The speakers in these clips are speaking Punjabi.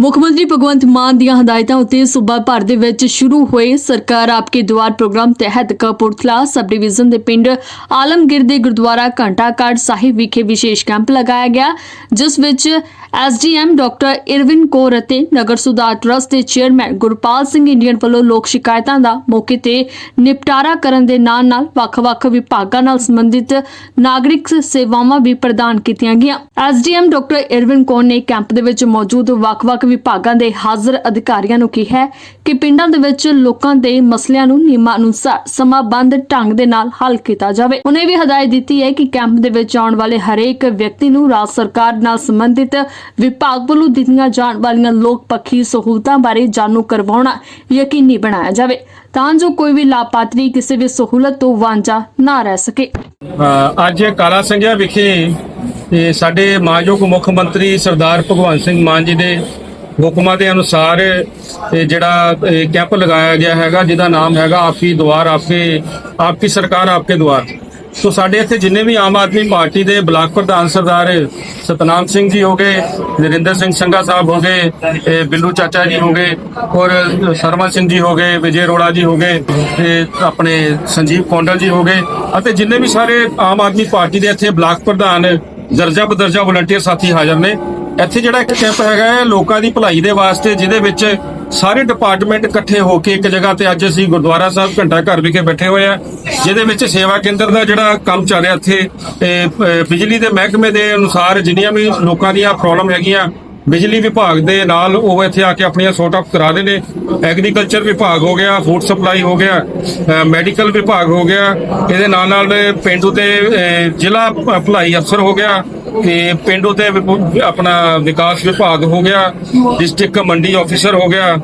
ਮੁੱਖ ਮੰਤਰੀ ਭਗਵੰਤ ਮਾਨ ਦੀਆਂ ਹਦਾਇਤਾਂ ਉੱਤੇ ਸੂਬਾ ਭਰ ਦੇ ਵਿੱਚ ਸ਼ੁਰੂ ਹੋਏ ਸਰਕਾਰ ਆਪਕੇ ਦੁਆਰ ਪ੍ਰੋਗਰਾਮ ਤਹਿਤ ਕਪੂਰਥਲਾ ਸਬ ਡਿਵੀਜ਼ਨ ਦੇ ਪਿੰਡ ਆਲਮਗੀਰ ਦੇ ਗੁਰਦੁਆਰਾ ਘੰਟਾਘਰ ਸਾਹਿਬ ਵਿਖੇ ਵਿਸ਼ੇਸ਼ ਕੈਂਪ ਲਗਾਇਆ ਗਿਆ, ਜਿਸ ਵਿੱਚ ਐਸਡੀਐਮ ਡਾਕਟਰ ਇਰਵਿਨ ਕੌਰ ਅਤੇ ਨਗਰ ਸੁਧਾਰ ਟਰਸਟ ਦੇ ਚੇਅਰਮੈਨ ਗੁਰਪਾਲ ਸਿੰਘ ਇੰਡੀਅਨ ਵੱਲੋਂ ਲੋਕ ਸ਼ਿਕਾਇਤਾਂ ਦਾ ਮੌਕੇ ਤੇ ਨਿਪਟਾਰਾ ਕਰਨ ਦੇ ਨਾਲ-ਨਾਲ ਵੱਖ-ਵੱਖ ਵਿਭਾਗਾਂ ਨਾਲ ਸੰਬੰਧਿਤ ਨਾਗਰਿਕ ਸੇਵਾਵਾਂ ਵੀ ਪ੍ਰਦਾਨ ਕੀਤੀਆਂ ਗਈਆਂ। ਐਸਡੀਐਮ ਡਾਕਟਰ ਇਰਵਿਨ ਕੌਰ ਨੇ ਕੈਂਪ ਦੇ ਵਿੱਚ ਮੌਜੂਦ ਵੱਖ-ਵੱਖ ਵਿਭਾਗਾਂ ਦੇ ਹਾਜ਼ਰ ਅਧਿਕਾਰੀਆਂ ਨੂੰ ਕਿਹਾ ਕਿ ਪਿੰਡਾਂ ਦੇ ਵਿੱਚ ਲੋਕਾਂ ਦੇ ਮਸਲਿਆਂ ਨੂੰ ਨਿਯਮਾਂ ਅਨੁਸਾਰ ਸਮਾਬੰਧ ਢੰਗ ਦੇ ਨਾਲ ਹੱਲ ਕੀਤਾ ਜਾਵੇ। ਉਹਨੇ ਵੀ ਹਦਾਇਤ ਦਿੱਤੀ ਹੈ ਕਿ ਕੈਂਪ ਦੇ ਵਿੱਚ ਆਉਣ ਵਾਲੇ ਹਰੇਕ ਵਿਅਕਤੀ ਨੂੰ ਰਾਜ ਸਰਕਾਰ ਨਾਲ ਸੰਬੰਧਿਤ ਵਿਭਾਗ ਵੱਲੋਂ ਦਿੱਤੀਆਂ ਜਾਣ ਵਾਲੀਆਂ ਲੋਕ ਪੱਖੀ ਸਹੂਲਤਾਂ ਬਾਰੇ ਜਾਣੂ ਕਰਵਾਉਣਾ ਯਕੀਨੀ ਬਣਾਇਆ ਜਾਵੇ। ਤਾਂ ਜੋ ਕੋਈ ਵੀ ਲਾਭਪਾਤਰੀ ਕਿਸੇ ਵੀ ਸਹੂਲਤ ਤੋਂ ਵਾਂਝਾ ਨਾ ਰਹਿ ਸਕੇ। ਅੱਜ ਕਾਲਾ ਸੰਘਿਆ ਵਿਖੇ ਇਹ ਸਾਡੇ ਮਾਨਯੋਗ ਮੁੱਖ ਮੰਤਰੀ ਸਰਦਾਰ ਭਗਵੰਤ ਸਿੰਘ ਮਾਨ ਜੀ ਦੇ ਹੁਕਮਾਂ ਦੇ ਅਨੁਸਾਰ ਜਿਹੜਾ ਕੈਂਪ ਲਗਾਇਆ ਗਿਆ ਹੈਗਾ, ਜਿਹਦਾ ਨਾਮ ਹੈਗਾ, ਆਪਕੀ ਦੁਆਰ, ਆਪਕੇ ਆਪਕੀ ਸਰਕਾਰ, ਆਪਕੇ ਦੁਆਰ। ਸੋ ਸਾਡੇ ਇੱਥੇ ਜਿੰਨੇ ਵੀ ਆਮ ਆਦਮੀ ਪਾਰਟੀ ਦੇ ਬਲਾਕ ਪ੍ਰਧਾਨ ਸਰਦਾਰ ਸਤਨਾਮ ਸਿੰਘ ਜੀ ਹੋ ਗਏ, ਨਰਿੰਦਰ ਸਿੰਘ ਸੰਘਾ ਸਾਹਿਬ ਹੋ ਗਏ ਬਿੱਲੂ ਚਾਚਾ ਜੀ ਹੋ ਗਏ, ਔਰ ਸ਼ਰਮਾ ਸਿੰਘ ਜੀ ਹੋ ਗਏ, ਵਿਜੇ ਅਰੋੜਾ ਜੀ ਹੋ ਗਏ, ਤੇ ਆਪਣੇ ਸੰਜੀਵ ਕੌਂਡਲ ਜੀ ਹੋ ਗਏ, ਅਤੇ ਜਿੰਨੇ ਵੀ ਸਾਰੇ ਆਮ ਆਦਮੀ ਪਾਰਟੀ ਦੇ ਇੱਥੇ ਬਲਾਕ ਪ੍ਰਧਾਨ ਦਰਜਾ ਬਦਰਜਾ ਵਲੰਟੀਅਰ ਸਾਥੀ ਹਾਜ਼ਰ ਨੇ। ਇੱਥੇ ਜਿਹੜਾ ਇੱਕ ਕੈਂਪ ਹੈਗਾ ਹੈ, ਲੋਕਾਂ ਦੀ ਭਲਾਈ ਦੇ ਵਾਸਤੇ, ਜਿਹਦੇ ਵਿੱਚ ਸਾਰੇ ਡਿਪਾਰਟਮੈਂਟ ਇਕੱਠੇ ਹੋ ਕੇ ਇੱਕ ਜਗ੍ਹਾ ਤੇ ਅੱਜ ਅਸੀਂ ਗੁਰਦੁਆਰਾ ਸਾਹਿਬ ਘੰਟਾ ਘਰ ਵਿਖੇ ਬੈਠੇ ਹੋਏ ਆ ਜਿਹਦੇ ਵਿੱਚ ਸੇਵਾ ਕੇਂਦਰ ਦਾ ਜਿਹੜਾ ਕੰਮ ਚੱਲ ਰਿਹਾ ਇੱਥੇ ਇਹ, ਬਿਜਲੀ ਦੇ ਮਹਿਕਮੇ ਦੇ ਅਨੁਸਾਰ ਜਿੰਨੀਆਂ ਵੀ ਲੋਕਾਂ ਦੀਆਂ ਪ੍ਰੋਬਲਮ ਹੈਗੀਆਂ ਬਿਜਲੀ ਵਿਭਾਗ ਦੇ ਨਾਲ ਉਹ ਇੱਥੇ ਆ ਕੇ ਆਪਣੀਆਂ ਸੌਟ ਆਫ ਕਰਾ ਰਹੇ ਨੇ। ਐਗਰੀਕਲਚਰ ਵਿਭਾਗ ਹੋ ਗਿਆ, ਫੂਡ ਸਪਲਾਈ ਹੋ ਗਿਆ ਮੈਡੀਕਲ ਵਿਭਾਗ ਹੋ ਗਿਆ, ਇਹਦੇ ਨਾਲ ਨਾਲ ਪਿੰਡੂ ਤੇ ਜ਼ਿਲ੍ਹਾ ਭਲਾਈ ਅਫਸਰ ਹੋ ਗਿਆ, ਤੇ ਪਿੰਡੂ ਤੇ ਵਿਭ- ਆਪਣਾ ਵਿਕਾਸ ਵਿਭਾਗ ਹੋ ਗਿਆ, ਡਿਸਟ੍ਰਿਕਟ ਮੰਡੀ ਆਫੀਸਰ ਹੋ ਗਿਆ,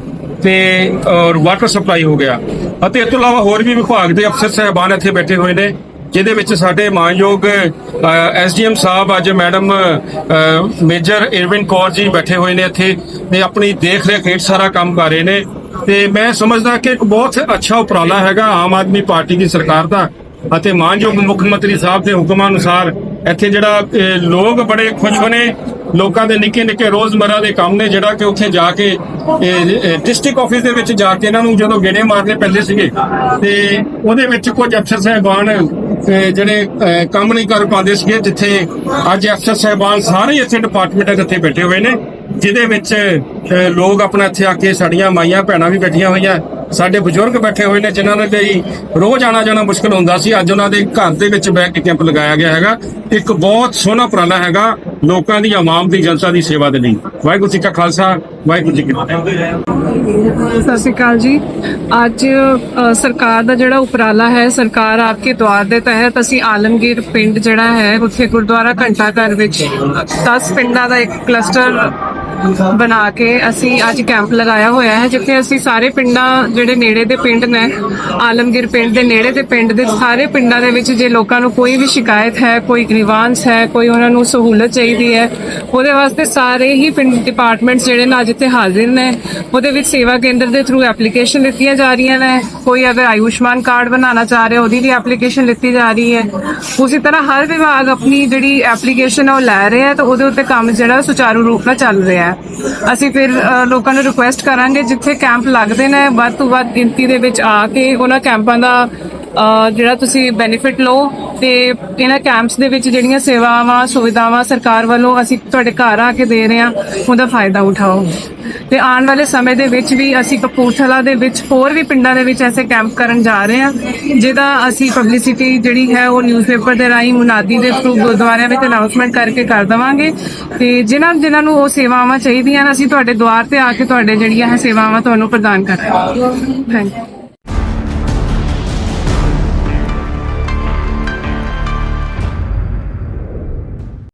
ਤੇ ਔਰ ਵਾਟਰ ਸਪਲਾਈ ਹੋ ਗਿਆ। ਅਤੇ ਇਸ ਤੋਂ ਇਲਾਵਾ ਹੋਰ ਵੀ ਵਿਭਾਗ ਦੇ ਅਫਸਰ ਸਹਿਬਾਨ ਇੱਥੇ ਬੈਠੇ ਹੋਏ ਨੇ। ਜਿਹਦੇ ਵਿੱਚ ਸਾਡੇ ਮਾਨਯੋਗ ਐਸਡੀਐਮ ਸਾਹਿਬ ਅੱਜ madam major Irwin Kaur ji ਬੈਠੇ ਹੋਏ ਨੇ ਇੱਥੇ ਤੇ ਆਪਣੀ ਦੇਖ ਰੇਖ ਹੇਠ ਸਾਰਾ ਕੰਮ ਕਰ ਰਹੇ ਨੇ। ਤੇ ਮੈਂ ਸਮਝਦਾ ਕਿ ਇੱਕ ਬਹੁਤ ਅੱਛਾ ਉਪਰਾਲਾ ਹੈਗਾ ਆਮ ਆਦਮੀ ਪਾਰਟੀ ਦੀ ਸਰਕਾਰ ਦਾ ਅਤੇ ਮਾਨਯੋਗ ਮੁੱਖ ਮੰਤਰੀ ਸਾਹਿਬ ਦੇ ਹੁਕਮਾਂ ਅਨੁਸਾਰ ਇੱਥੇ ਜਿਹੜਾ ਲੋਕ ਬੜੇ ਖੁਸ਼ ਹੋਣੇ ਲੋਕਾਂ ਦੇ ਨਿੱਕੇ ਨਿੱਕੇ ਰੋਜ਼ਮਰਾ ਦੇ ਕੰਮ ਨੇ ਜਿਹੜਾ ਕਿ ਉੱਥੇ ਜਾ ਕੇ ਡਿਸਟ੍ਰਿਕਟ ਆਫਿਸ ਦੇ ਵਿੱਚ ਜਾ ਕੇ ਇਹਨਾਂ ਨੂੰ ਜਦੋਂ ਗੇੜੇ ਮਾਰਨੇ ਪੈਂਦੇ ਸੀਗੇ। ਤੇ ਉਹਦੇ ਵਿੱਚ ਕੁਝ ਅਫਸਰ ਸਹਿਬਾਨ ਜਿਹੜੇ ਕੰਮ ਨਹੀਂ ਕਰ ਪਾਉਂਦੇ ਸੀਗੇ, ਜਿੱਥੇ ਅੱਜ ਅਫਸਰ ਸਹਿਬਾਨ ਸਾਰੇ ਇੱਥੇ ਡਿਪਾਰਟਮੈਂਟ ਇੱਥੇ ਬੈਠੇ ਹੋਏ ਨੇ, ਜਿਹਦੇ ਵਿੱਚ ਲੋਕ ਆਪਣਾ ਇੱਥੇ ਆ ਕੇ ਸਾਡੀਆਂ ਮਾਈਆਂ ਭੈਣਾਂ ਵੀ ਬੈਠੀਆਂ ਹੋਈਆਂ ਸਾਡੇ ਬਜ਼ੁਰਗ ਬੈਠੇ ਹੋਏ ਨੇ, ਜਿਨ੍ਹਾਂ ਦੇ ਲਈ ਰੋਜ਼ ਆਣਾ ਜਾਣਾ ਮੁਸ਼ਕਲ ਹੁੰਦਾ ਸੀ। ਅੱਜ ਉਹਨਾਂ ਦੇ ਘਰ ਦੇ ਵਿੱਚ ਬੈਠ ਕੇ ਕੈਂਪ ਲਗਾਇਆ ਗਿਆ ਹੈਗਾ। ਇੱਕ ਬਹੁਤ ਸੋਹਣਾ ਉਪਰਾਲਾ ਹੈਗਾ ਲੋਕਾਂ ਦੀ ਆਵਾਮ ਦੀ ਜਨਤਾ ਦੀ ਸੇਵਾ ਦੇ ਲਈ। ਵਾਹਿਗੁਰੂ ਜੀ ਕਾ ਖਾਲਸਾ, ਵਾਹਿਗੁਰੂ ਜੀ ਕੀ ਫਤਿਹ। ਸਤਿ ਸ਼੍ਰੀ ਅਕਾਲ ਜੀ। ਅੱਜ ਸਰਕਾਰ ਦਾ ਜਿਹੜਾ ਉਪਰਾਲਾ ਹੈ, ਸਰਕਾਰ ਆਪਕੇ ਦੁਆਰ ਦੇ ਤਹਿਤ ਅਸੀਂ ਆਲਮਗੀਰ ਪਿੰਡ ਜਿਹੜਾ ਹੈ, ਉੱਥੇ ਗੁਰਦੁਆਰਾ ਘੰਟਾ ਘਰ ਵਿੱਚ 10 ਪਿੰਡਾਂ ਦਾ ਇੱਕ ਕਲਸਟਰ ਬਣਾ ਕੇ ਅਸੀਂ ਅੱਜ ਕੈਂਪ ਲਗਾਇਆ ਹੋਇਆ ਹੈ, ਜਿੱਥੇ ਅਸੀਂ ਸਾਰੇ ਪਿੰਡਾਂ ਜਿਹੜੇ ਨੇੜੇ ਦੇ ਪਿੰਡ ਨੇ, ਆਲਮਗੀਰ ਪਿੰਡ ਦੇ ਨੇੜੇ ਦੇ ਪਿੰਡ ਦੇ ਸਾਰੇ ਪਿੰਡਾਂ ਦੇ ਵਿੱਚ ਜੇ ਲੋਕਾਂ ਨੂੰ ਕੋਈ ਵੀ ਸ਼ਿਕਾਇਤ ਹੈ, ਕੋਈ ਗ੍ਰੀਵਾਂਸ ਹੈ, ਕੋਈ ਉਹਨਾਂ ਨੂੰ ਸਹੂਲਤ ਚਾਹੀਦੀ ਹੈ, ਉਹਦੇ ਵਾਸਤੇ ਸਾਰੇ ਹੀ ਪਿੰਡ ਡਿਪਾਰਟਮੈਂਟਸ ਜਿਹੜੇ ਨੇ ਅੱਜ ਇੱਥੇ ਹਾਜ਼ਰ ਨੇ। ਉਹਦੇ ਵਿੱਚ ਸੇਵਾ ਕੇਂਦਰ ਦੇ ਥਰੂ ਐਪਲੀਕੇਸ਼ਨ ਲਿੱਤੀਆਂ ਜਾ ਰਹੀਆਂ ਨੇ। ਕੋਈ ਅਗਰ ਆਯੁਸ਼ਮਾਨ ਕਾਰਡ ਬਣਾਉਣਾ ਚਾਹ ਰਿਹਾ, ਉਹਦੀ ਵੀ ਐਪਲੀਕੇਸ਼ਨ ਲਿੱਤੀ ਜਾ ਰਹੀ ਹੈ। ਉਸੇ ਤਰ੍ਹਾਂ ਹਰ ਵਿਭਾਗ ਆਪਣੀ ਜਿਹੜੀ ਐਪਲੀਕੇਸ਼ਨ ਹੈ ਉਹ ਲੈ ਰਿਹਾ ਹੈ ਤਾਂ ਉਹਦੇ ਉੱਤੇ ਕੰਮ ਜਿਹੜਾ ਸੁਚਾਰੂ ਰੂਪ ਨਾਲ ਚੱਲ ਰਿਹਾ ਹੈ। ਅਸੀਂ ਫਿਰ ਲੋਕਾਂ ਨੂੰ ਰਿਕੁਐਸਟ ਕਰਾਂਗੇ ਜਿੱਥੇ ਕੈਂਪ ਲੱਗਦੇ ਨੇ। ਵੱਧ ਤੋਂ ਵੱਧ ਗਿਣਤੀ ਦੇ ਵਿੱਚ ਆ ਕੇ ਉਹਨਾਂ ਕੈਂਪਾਂ ਦਾ ਜਿਹੜਾ ਤੁਸੀਂ ਬੈਨੀਫਿਟ ਲਓ ਤੇ ਇਹਨਾਂ ਕੈਂਪਸ ਦੇ ਵਿੱਚ ਜਿਹੜੀਆਂ ਸੇਵਾਵਾਂ, ਸੁਵਿਧਾਵਾਂ ਸਰਕਾਰ ਵੱਲੋਂ ਅਸੀਂ ਤੁਹਾਡੇ ਘਰ ਆ ਕੇ ਦੇ ਰਹੇ ਹਾਂ, ਉਹਦਾ ਫਾਇਦਾ ਉਠਾਓ। ਤੇ ਆਉਣ ਵਾਲੇ ਸਮੇਂ ਦੇ ਵਿੱਚ ਵੀ ਅਸੀਂ ਕਪੂਰਥਲਾ ਦੇ ਵਿੱਚ ਹੋਰ ਵੀ ਪਿੰਡਾਂ ਦੇ ਵਿੱਚ ਐਸੇ ਕੈਂਪ ਕਰਨ ਜਾ ਰਹੇ ਹਾਂ, ਜਿਹਦਾ ਅਸੀਂ ਪਬਲਿਸਿਟੀ ਜਿਹੜੀ ਹੈ ਉਹ ਨਿਊਜ਼ਪੇਪਰ ਦੇ ਰਾਹੀਂ, ਮੁਨਾਦੀ ਦੇ ਥਰੂ ਗੁਰਦੁਆਰਿਆਂ ਵਿੱਚ ਅਨਾਉਂਸਮੈਂਟ ਕਰਕੇ ਕਰ ਦਵਾਂਗੇ। ਤੇ ਜਿਨ੍ਹਾਂ ਜਿਨ੍ਹਾਂ ਨੂੰ ਉਹ ਸੇਵਾਵਾਂ ਚਾਹੀਦੀਆਂ ਨੇ, ਅਸੀਂ ਤੁਹਾਡੇ ਦੁਆਰ ਤੇ ਆ ਕੇ ਤੁਹਾਡੇ ਜਿਹੜੀਆਂ ਹੈ ਸੇਵਾਵਾਂ ਤੁਹਾਨੂੰ ਪ੍ਰਦਾਨ ਕਰਾਂਗੇ। Thank you